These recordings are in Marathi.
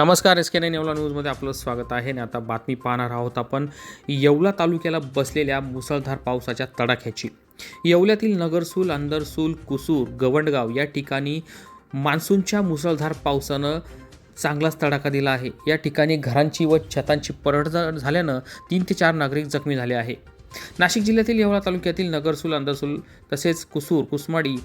नमस्कार एस के नाईन येवला न्यूजमध्ये आपलं स्वागत आहे. आणि आता बातमी पाहणार आहोत आपण येवला तालुक्याला बसलेल्या मुसळधार पावसाच्या तडाख्याची. येवल्यातील नगरसूल अंदरसूल कुसूर गवंडगाव या ठिकाणी मान्सूनच्या मुसळधार पावसानं चांगलाच तडाखा दिला आहे. या ठिकाणी घरांची व छतांची पडझड झाल्यानं तीन ते चार नागरिक जखमी झाले आहे. नाशिक जिल्ह्यातील येवला तालुक्यातील नगरसूल अंदरसूल तसेच कुसूर कुसमाडी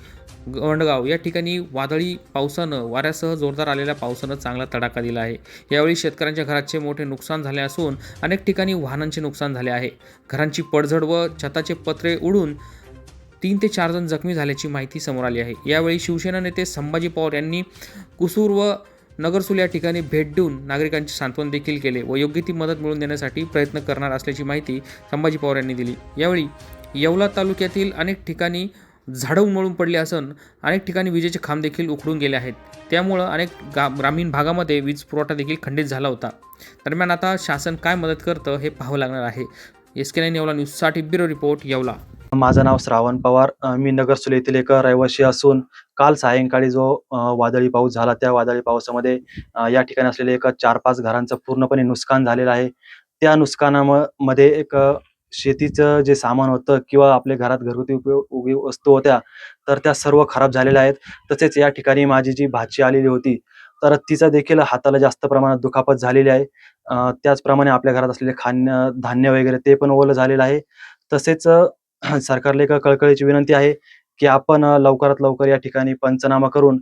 गवंडगाव या ठिकाणी वादळी पावसानं वाऱ्यासह जोरदार आलेल्या पावसानं चांगला तडाखा दिला आहे. यावेळी शेतकऱ्यांच्या घराचे मोठे नुकसान झाले असून अनेक ठिकाणी वाहनांचे नुकसान झाले आहे. घरांची पडझड व छताचे पत्रे उडून तीन ते चार जण जखमी झाल्याची माहिती समोर आली आहे. यावेळी शिवसेना नेते संभाजी पवार यांनी कुसूर व नगरसूल या ठिकाणी भेट देऊन नागरिकांचे सांत्वन देखील केले व योग्य ती मदत मिळवून देण्यासाठी प्रयत्न करणार असल्याची माहिती संभाजी पवार यांनी दिली. यावेळी येवला तालुक्यातील अनेक ठिकाणी झाडं उमळून पडली असून अनेक ठिकाणी विजेचे खांब देखील उखडून गेले आहेत. त्यामुळं अनेक गा ग्रामीण भागामध्ये वीज पुरवठा देखील खंडित झाला होता. दरम्यान आता शासन काय मदत करतं हे पाहावं लागणार आहे. एस के नाईन येवला न्यूजसाठी ब्युरो रिपोर्ट येवला. माझं नाव श्रावण पवार. मी नगरसुल येथील एक रहिवासी असून काल सायंकाळी जो वादळी पाऊस झाला त्या वादळी पावसामध्ये या ठिकाणी असलेले एक चार पाच घरांचं पूर्णपणे नुकसान झालेलं आहे. त्या नुकसानामध्ये एक शेतीचं जे सामान होतं किंवा आपल्या घरात घरगुती उपयोग वस्तू होत्या तर त्या सर्व खराब झालेल्या आहेत. तसेच या ठिकाणी माझी जी भाची आलेली होती तर तिचा देखील हाताला जास्त प्रमाणात दुखापत झालेली आहे. त्याचप्रमाणे आपल्या घरात असलेले खाण्य धान्य वगैरे ते पण ओलं झालेलं आहे. तसेच सरकारला एक कळकळीची विनंती आहे की आपण लवकरात लवकर या ठिकाणी पंचनामा करून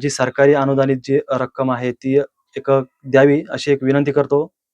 जी सरकारी अनुदानित जी रक्कम आहे ती एक द्यावी अशी एक विनंती करतो.